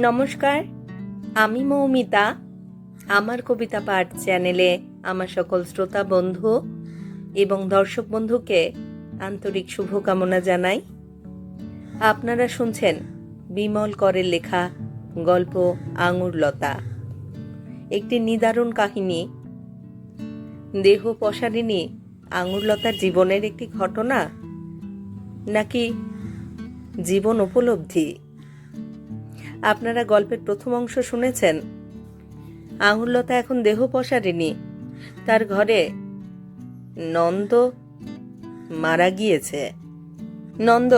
নমস্কার, আমি মৌমিতা। আমার কবিতা পাঠ চ্যানেলে আমার সকল শ্রোতা বন্ধু এবং দর্শক বন্ধুকে আন্তরিক শুভকামনা জানাই। আপনারা শুনছেন বিমল করের লেখা গল্প আঙুর লতা। একটি নিদারুণ কাহিনী। দেহ পসারিনী আঙুরলতার জীবনের একটি ঘটনা? নাকি জীবন উপলব্ধি? আপনারা গল্পের প্রথম অংশ শুনেছেন? আঙুরলতা এখন দেহ পসারেনি তার ঘরে নন্দ মারা গিয়েছে। নন্দ,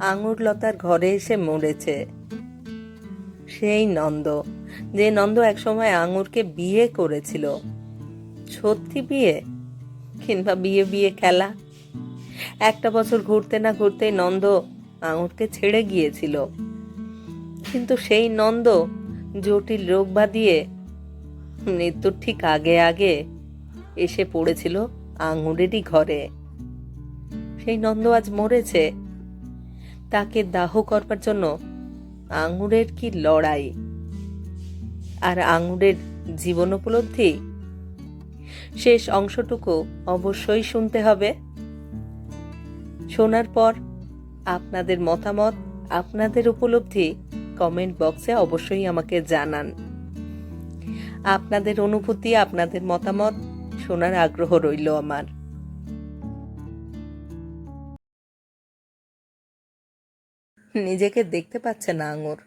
আঙুরলতার ঘরে এসে মরেছে। সেই নন্দ, যে নন্দ একসময় আঙুরকে বিয়ে করেছিল। সত্যি বিয়ে? কিংবা বিয়ে বিয়ে খেলা? একটা বছর ঘুরতে না ঘুরতেই নন্দ আঙুরকে ছেড়ে গিয়েছিল। কিন্তু সেই নন্দ জটিল রোগ বাঁধিয়ে মৃত্যুর ঠিক আগে আগে এসে পড়েছিল আঙুরেরই ঘরে। সেই নন্দ আজ মরেছে। তাকে দাহ করবার জন্য আঙুরের কি লড়াই? আর আঙুরের জীবন উপলব্ধি? শেষ অংশটুকু অবশ্যই শুনতে হবে। শোনার পর আপনাদের মতামত আপনাদের উপলব্ধি কমেন্ট বক্সে অবশ্যই আমাকে জানান। আপনাদের অনুভূতি, আপনাদের মতামত শোনার আগ্রহ রইল আমার। নিজেকে দেখতে পাচ্ছে না আঙুর।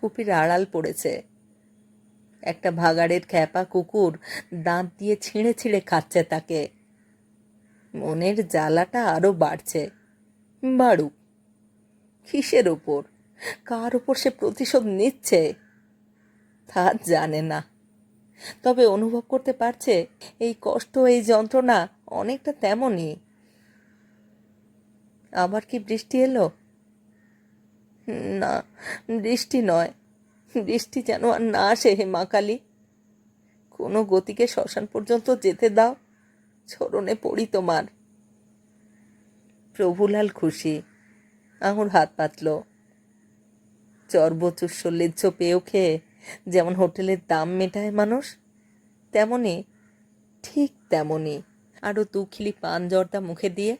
কুপির আড়াল পড়েছে। একটা ভাগাড়ের খ্যাপা কুকুর দাঁত দিয়ে ছিঁড়ে ছিঁড়ে খাচ্ছে তাকে। মনের জ্বালাটা আরও বাড়ছে। বাড়ুক। কিসের ওপর? কার ওপর সে প্রতিশোধ নিচ্ছে? তা জানে না। তবে অনুভব করতে পারছে, এই কষ্ট, এই যন্ত্রণা অনেকটা তেমনই। আবার কি বৃষ্টি এলো? না, বৃষ্টি নয়। বৃষ্টি যেন আর না আসে হে মা কালী। কোনো গতিকে শ্মশান পর্যন্ত যেতে দাও ছরণে পড়ি তোমার। প্রভুলাল খুশি আঙুর হাত পাতল। চর্বচুস্য লেজ্জ পেয়েও খেয়ে যেমন হোটেলের দাম মেটায় মানুষ, তেমনি, ঠিক তেমনি আরও দুখিলি পান জর্দা মুখে দিয়ে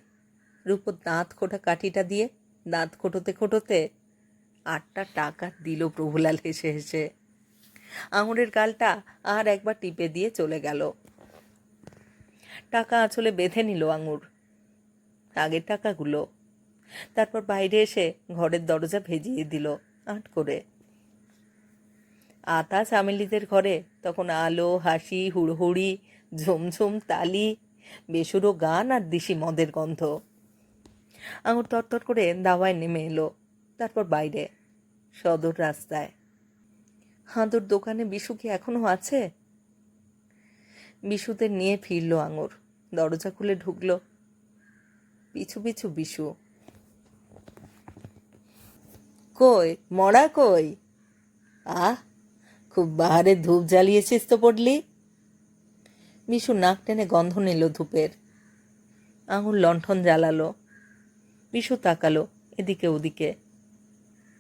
রূপর দাঁত খোটা কাঠিটা দিয়ে, দাঁত খোটোতে খোটোতে আটটা টাকা দিল প্রভুলাল হেসে হেসে। আঙুরের গালটা আর একবার টিপে দিয়ে চলে গেল। টাকা আঁচলে বেঁধে নিল আঙুর, আগের টাকাগুলো। তারপর বাইরে এসে ঘরের দরজা ভেজিয়ে দিল। আট করে। আতা চামেলিদের ঘরে তখন আলো, হাসি, হুড়হুড়ি, ঝুমঝুম তালি, বেসুরো গান আর দিশি মদের গন্ধ। আঙুর তরতর করে দাওয়ায় নেমে এলো, তারপর বাইরে, সদর রাস্তায়। হাঁদুর দোকানে বিশু কি এখনও আছে? বিশুদের নিয়ে ফিরল আঙুর, দরজা খুলে ঢুকলো। পিছু পিছু বিশু। কই? মরা কই? আহ, খুব বাহারে ধূপ জ্বালিয়েছিস তো পড়লি। বিশু নাক টেনে গন্ধ নিল ধূপের। আঙুল লণ্ঠন জ্বালালো। বিশু তাকালো এদিকে ওদিকে।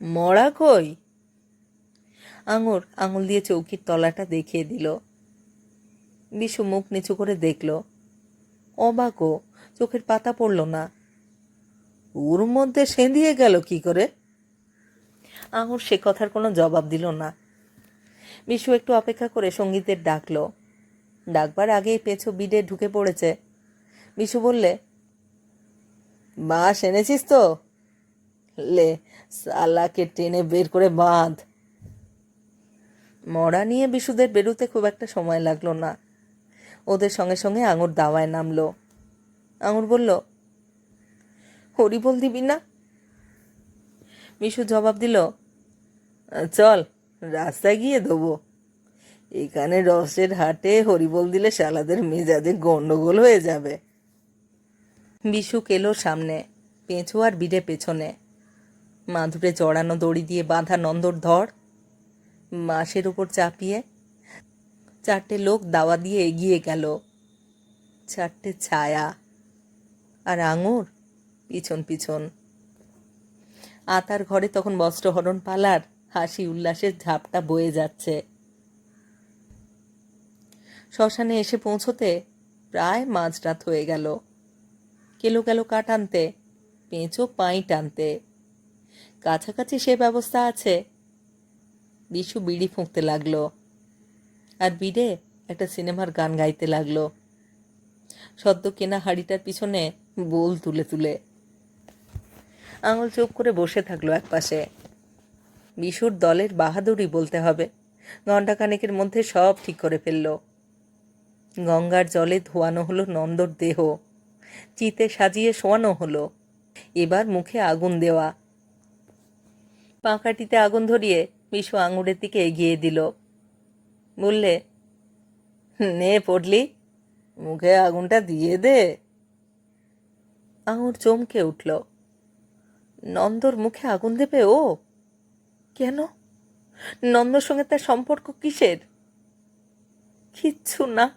মরা কই? আঙুর আঙুল দিয়ে চৌকির তলাটা দেখিয়ে দিল। বিশু মুখ নিচু করে দেখল। অবাকও, চোখের পাতা পড়ল না। ওর মধ্যে সেঁধিয়ে গেল কি করে? আঙুর সে কথার কোনো জবাব দিল না। বিশু একটু অপেক্ষা করে সঙ্গীতের ডাকলো। ডাকবার আগেই পেছো বিডে ঢুকে পড়েছে। বিশু বললে, বাঁশ এনেছিস তো? লে, সালাকে টেনে বের করে বাঁধ। মরা নিয়ে বিশুদের বেরোতে খুব একটা সময় লাগল না। ওদের সঙ্গে সঙ্গে আঙুর দাওয়ায় নামলো। আঙুর বলল, হরিবল দিবি না? মিশু জবাব দিল চল, রাস্তায় গিয়ে দেবো। এখানে রসের হাটে হরিবল দিলে শালাদের মেজাজে গন্ডগোল হয়ে যাবে। বিশু এলো সামনে পেঁচু আর বিড়ে পেছনে। মাধুরে জড়ানো দড়ি দিয়ে বাঁধা নন্দর ধর। মাসের উপর চাপিয়ে চারটে লোক দাওয়া দিয়ে এগিয়ে গেল। চারটে ছায়া আর আঙুর পিছন পিছন। আতার ঘরে তখন বস্ত্রহরণ পালার। হাসি উল্লাসের ঝাপটা বয়ে যাচ্ছে। শ্মশানে এসে পৌঁছতে প্রায় মাঝরাত হয়ে গেল। কেলো গেল কাঠ আনতে, পেঁচো পাই টানতে কাছাকাছি সে ব্যবস্থা আছে। বিশু বিড়ি ফুঁকতে লাগল। আর বিড়ে একটা সিনেমার গান গাইতে লাগল। সদ্য কেনা হাড়িটার পিছনে বোল তুলে তুলে। আঙুল চোখ করে বসে থাকল একপাশে। বিশুর দলের বাহাদুরি বলতে হবে। ঘণ্টাখানেকের মধ্যে সব ঠিক করে ফেলল। গঙ্গার জলে ধোয়ানো হলো নন্দর দেহ। চিতে সাজিয়ে শোয়ানো হলো। এবার মুখে আগুন দেওয়া। পাঁকাটিতে আগুন ধরিয়ে বিশু আঙুরের দিকে এগিয়ে দিল। বললে, নে পড়লি, মুখে আগুনটা দিয়ে দে। আঙুর চমকে উঠল। নন্দর মুখে আগুন দেবে ও? কেন? নন্দর সঙ্গে তার সম্পর্ক কিসের? কিচ্ছু না।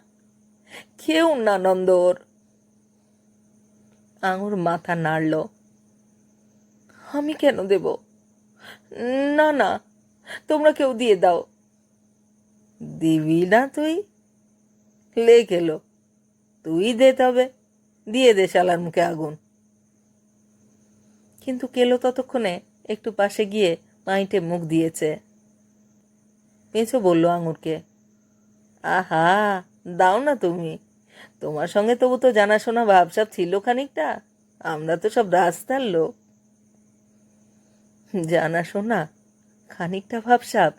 কেউ না নন্দর। আঙুর মাথা নাড়ল। আমি কেন দেব? না না, তোমরা কেউ দিয়ে দাও। দিবি না তুই? লে এলো তুই দে তবে। দিয়ে দে শালার মুখে আগুন। কিন্তু কেলো ততক্ষণে একটু পাশে গিয়ে মাইটে মুখ দিয়েছে। পেঁচো বলল আঙুরকে, আহা, দাও না তুমি। তোমার সঙ্গে তবু তো জানাশোনা ভাবসাব ছিল খানিকটা। আমরা তো সব রাস্তার লোক। জানাশোনা? খানিকটা ভাবসাব?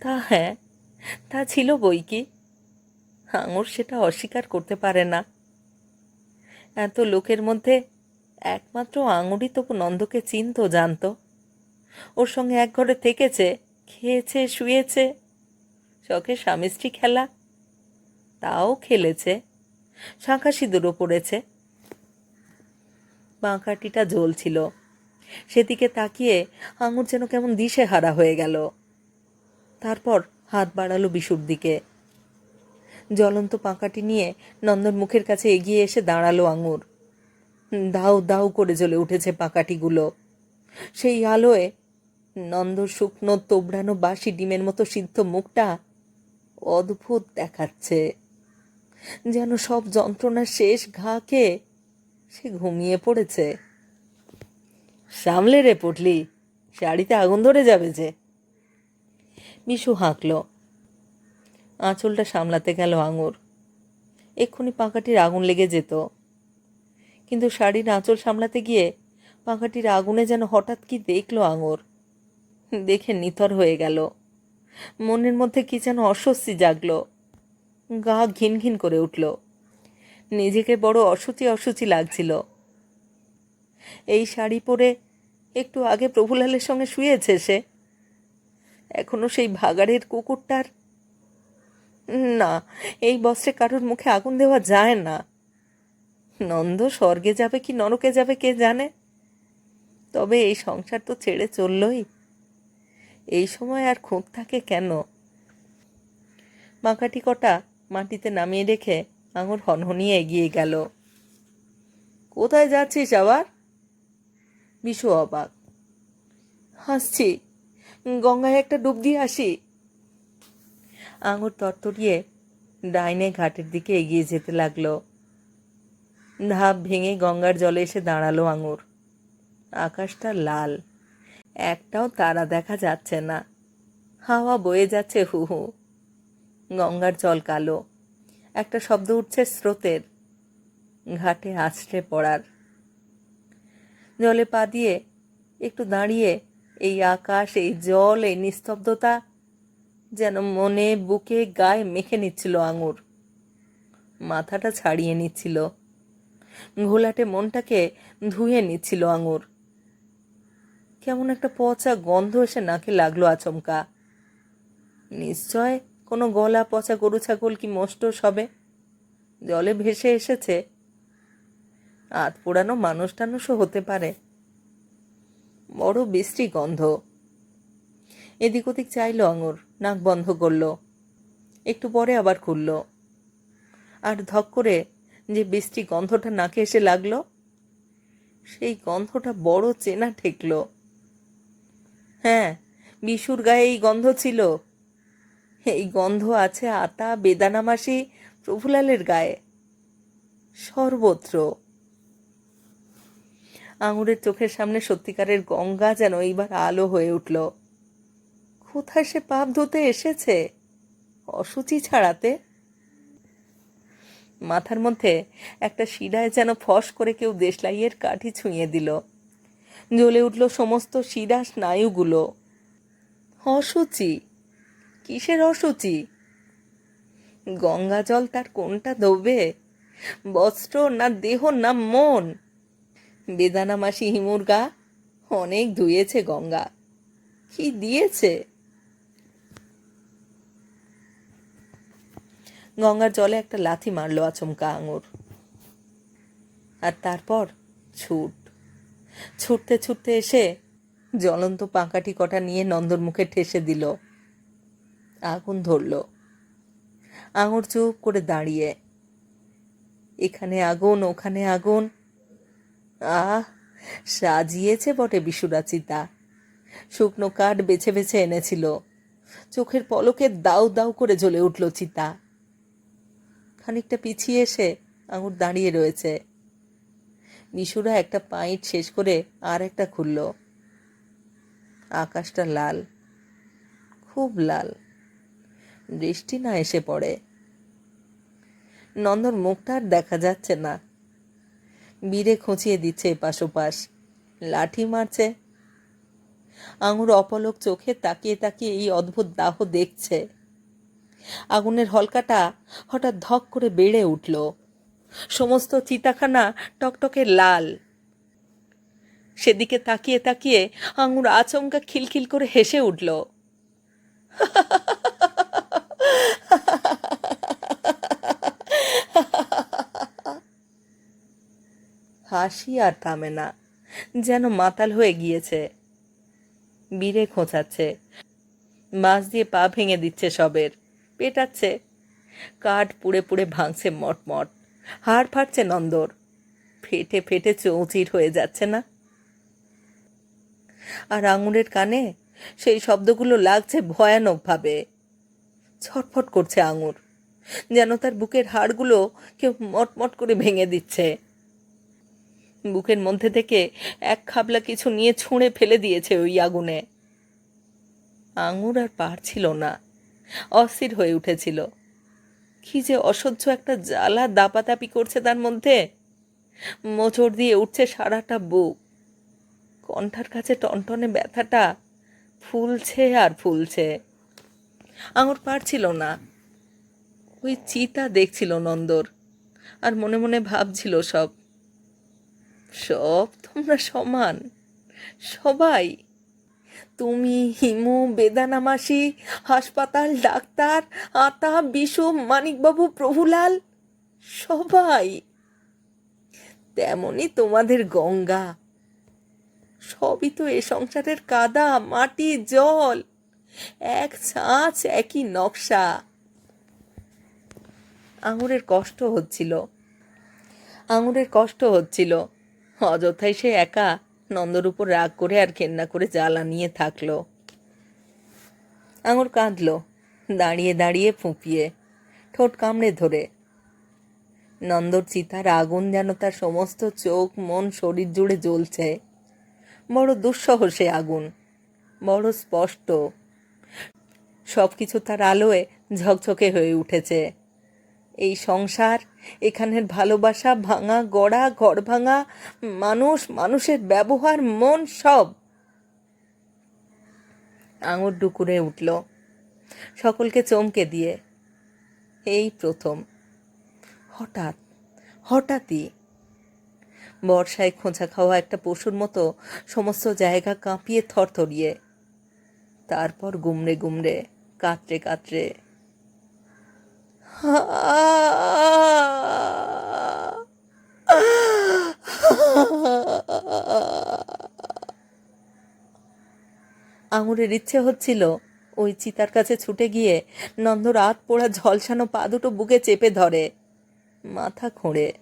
তা হ্যাঁ তা ছিল বই কি? আঙুর সেটা অস্বীকার করতে পারে না। এত লোকের মধ্যে একমাত্র আঙুরই তবু নন্দকে চিনত, জানতো। ওর সঙ্গে এক ঘরে থেকেছে, খেয়েছে, শুয়েছে। শখে স্বামী স্ত্রী খেলা, তাও খেলেছে। শাঁখা সিঁদুরও পড়েছে। বাঁকাটিটা জ্বলছিল। সেদিকে তাকিয়ে আঙুর যেন কেমন দিশে হারা হয়ে গেল। তারপর হাত বাড়ালো বিশুর দিকে। জ্বলন্ত পাঁকাটি নিয়ে নন্দন মুখের কাছে এগিয়ে এসে দাঁড়াল আঙুর। দাউ দাউ করে জ্বলে উঠেছে পাঁকাটিগুলো সেই আলোয় নন্দর শুকনো তোবড়ানো বাসি ডিমের মতো সিদ্ধ মুখটা অদ্ভুত দেখাচ্ছে। যেন সব যন্ত্রণার শেষ ঘাকে সে ঘুমিয়ে পড়েছে। সামলে রে পটলি, শাড়িতে আগুন ধরে যাবে যে। বিশু হাঁকল। আঁচলটা সামলাতে গেল আঙুর। এক্ষুনি পাখাটির আগুন লেগে যেত। কিন্তু শাড়ির আঁচল সামলাতে গিয়ে পাখাটির আগুনে যেন হঠাৎ কি দেখল আঙুর। দেখে নিথর হয়ে গেল। মনের মধ্যে কি যেন অস্বস্তি জাগলো। গা ঘিন ঘিন করে উঠল। নিজেকে বড় অসুচি অসুচি লাগছিল। এই শাড়ি পরে একটু আগে প্রভুলালের সঙ্গে শুয়েছে সে। এখনও সেই ভাগাড়ের কুকুরটার? না, এই বস্ত্রে কারোর মুখে আগুন দেওয়া যায় না। নন্দ স্বর্গে যাবে কি নরকে যাবে কে জানে? তবে এই সংসার তো ছেড়ে চললই। এই সময় আর খুঁত থাকে কেন? মাকাটি কটা মাটিতে নামিয়ে রেখে আঙুর হনহনিয়ে এগিয়ে গেল। কোথায় যাচ্ছিস আবার? বিশু অবাক। হাসছি, গঙ্গায় একটা ডুব দিয়ে আসি। আঙুর তরতরিয়ে ডাইনে ঘাটের দিকে এগিয়ে যেতে লাগল। ধাপ ভেঙে গঙ্গার জলে এসে দাঁড়াল আঙুর। আকাশটা লাল। একটাও তারা দেখা যাচ্ছে না। হাওয়া বয়ে যাচ্ছে হু হু। গঙ্গার জল কালো। একটা শব্দ উঠছে স্রোতের। ঘাটে আছড়ে পড়ার। জলে পা দিয়ে একটু দাঁড়িয়ে এই আকাশ, এই জল, এই নিস্তব্ধতা যেন মনে, বুকে, গায়ে মেখে নিচ্ছিল আঙুর। মাথাটা ছাড়িয়ে নিচ্ছিল। ঘোলাটে মনটাকে ধুয়ে নিচ্ছিল আঙুর। কেমন একটা পচা গন্ধ এসে নাকে লাগল আচমকা। নিশ্চয় কোনো গলা পচা গরু ছাগল কি মষ্ট সবে? জলে ভেসে এসেছে। আত পোড়ানো মানুষ টানুষও হতে পারে। বড় বিশ্রী গন্ধ। এদিক ওদিক চাইল আঙুর নাক বন্ধ করল। একটু পরে আবার খুলল। আর ধক করে যে বৃষ্টি গন্ধটা নাকে এসে লাগল, সেই গন্ধটা বড় চেনা ঠেকলো। হ্যাঁ বিশুর গায়ে এই গন্ধ ছিল। এই গন্ধ আছে আতা বেদানামাসি প্রভুলালের গায়ে। সর্বত্র। আঙুরের চোখের সামনে সত্যিকারের গঙ্গা যেন এইবার আলো হয়ে উঠল। কোথায় সে পাপ ধুতে এসেছে? অসুচি ছাড়াতে। মাথার মধ্যে একটা শিরায় যেন ফস করে কেউ দেশলাইয়ের কাঠি ছুঁয়ে দিল। জ্বলে উঠল সমস্ত শিরা স্নায়ুগুলো। অসুচি। কিসের অসুচি? গঙ্গা জল তার কোনটা ধোবে বস্ত্র না দেহ না মন? বেদানা মাসি হিমুর গা অনেক ধুয়েছে গঙ্গা। কি দিয়েছে? গঙ্গার জলে একটা লাথি মারলো আচমকা আঙুর। আর তারপর ছুট। ছুটতে ছুটতে এসে জ্বলন্ত পাঁকাটি কটা নিয়ে নন্দর মুখে ঠেসে দিল। আগুন ধরল। আঙুর চুপ করে দাঁড়িয়ে। এখানে আগুন, ওখানে আগুন। আহ, সাজিয়েছে বটে বিশুরাচিতা শুকনো কাঠ বেছে বেছে এনেছিল। চোখের পলকে দাউ দাউ করে জ্বলে উঠল চিতা। খানিকটা পিছিয়ে এসে আঙুর দাঁড়িয়ে রয়েছে। বিশুরা একটা পাইট শেষ করে আর একটা খুলল। আকাশটা লাল, খুব লাল। বৃষ্টি না এসে পড়ে। নন্দর মুখটা আর দেখা যাচ্ছে না। বীরে খুঁচিয়ে দিচ্ছে এপাশ ওপাশ। লাঠি মারছে। আঙুর অপলক চোখে তাকিয়ে তাকিয়ে এই অদ্ভুত দাহ দেখছে। আগুনের হলকাটা হঠাৎ ধক করে বেড়ে উঠল। সমস্ত চিতাখানা টকটকে লাল। সেদিকে তাকিয়ে তাকিয়ে আঙুর আচমকা খিলখিল করে হেসে উঠল। হাসি আর থামে না, যেন মাতাল হয়ে গিয়েছে। বীরে খোঁচাচ্ছে, মাছ দিয়ে পা ভেঙে দিচ্ছে সবের, পেটাচ্ছে, কাঠ পুড়ে পুড়ে ভাঙছে মটমট। হাড় ফাটছে নন্দর। ফেটে ফেটে চৌচির হয়ে যাচ্ছে না। আর আঙুরের কানে সেই শব্দগুলো লাগছে ভয়ানকভাবে। ছটফট করছে আঙুর, যেন তার বুকের হাড়গুলো কেউ মটমট করে ভেঙে দিচ্ছে। বুকের মধ্যে থেকে এক খাবলা কিছু নিয়ে ছুঁড়ে ফেলে দিয়েছে ওই আগুনে। আঙুর আর পারছিল না, অস্থির হয়ে উঠেছিল। কি যে অসহ্য একটা জ্বালা দাপাদাপি করছে তার মধ্যে। মোচড় দিয়ে উঠছে সারাটা বুক। কণ্ঠার কাছে টনটনে ব্যথাটা ফুলছে আর ফুলছে। আঙুর পারছিল না। ওই চিতা দেখছিল নন্দর আর মনে মনে ভাবছিল সব। সব তোমরা সমান। সবাই তুমি হিমু, বেদানা মাসি, হাসপাতাল ডাক্তার, আতা, বিশু, মানিকবাবু, প্রভুলাল, সবাই। তেমনই তোমাদের গঙ্গা। সবই তো এ সংসারের কাদা, মাটি, জল। এক ছাঁচ, একই নকশা। আঙুরের কষ্ট হচ্ছিল। আঙুরের কষ্ট হচ্ছিল। অযথায় সে একা নন্দর উপর রাগ করে আর ঘেন্না করে জ্বালা নিয়ে থাকল। আঙুর কাঁদল, দাঁড়িয়ে দাঁড়িয়ে ফুঁপিয়ে, ঠোঁট কামড়ে ধরে। নন্দর চিতার আগুন যেন তার সমস্ত চোখ, মন, শরীর জুড়ে জ্বলছে। বড় দুঃসহ সে আগুন, বড় স্পষ্ট। সব কিছু তার আলোয় ঝকঝকে হয়ে উঠেছে। এই সংসার, এখানের ভালোবাসা ভাঙা, গড়া, ঘর ভাঙা, মানুষ, মানুষের ব্যবহার, মন সব আঙুর ডুকুরে উঠল। সকলকে চমকে দিয়ে। এই প্রথম। হঠাৎ, হঠাৎই বর্ষায় খোঁচা খাওয়া একটা পশুর মতো সমস্ত জায়গা কাঁপিয়ে থরথরিয়ে, তারপর গুমড়ে গুমড়ে, কাতরে কাতরে আঙুরের ইচ্ছে হচ্ছিল ওই চিতার কাছে ছুটে গিয়ে নন্দ রাত পোড়া ঝলসানো পা দুটো বুকে চেপে ধরে, মাথা খোঁড়ে।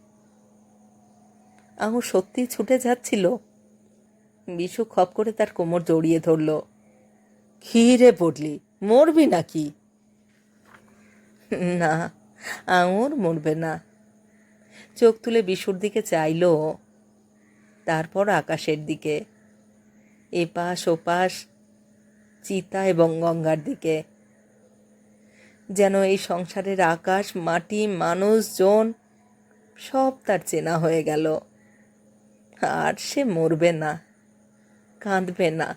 আঙুর সত্যি ছুটে যাচ্ছিল। বিশু খপ করে তার কোমর জড়িয়ে ধরল। খিরে পড়লি মরবি নাকি? না, আঙুর মরবে না। চোখ তুলে বিশুর দিকে চাইল, তারপর আকাশের দিকে, এপাশ ওপাশ, চিতা এবং গঙ্গার দিকে। যেন এই সংসারের আকাশ, মাটি মানুষজন সব তার চেনা হয়ে গেল। আর সে মরবে না, কাঁদবে না।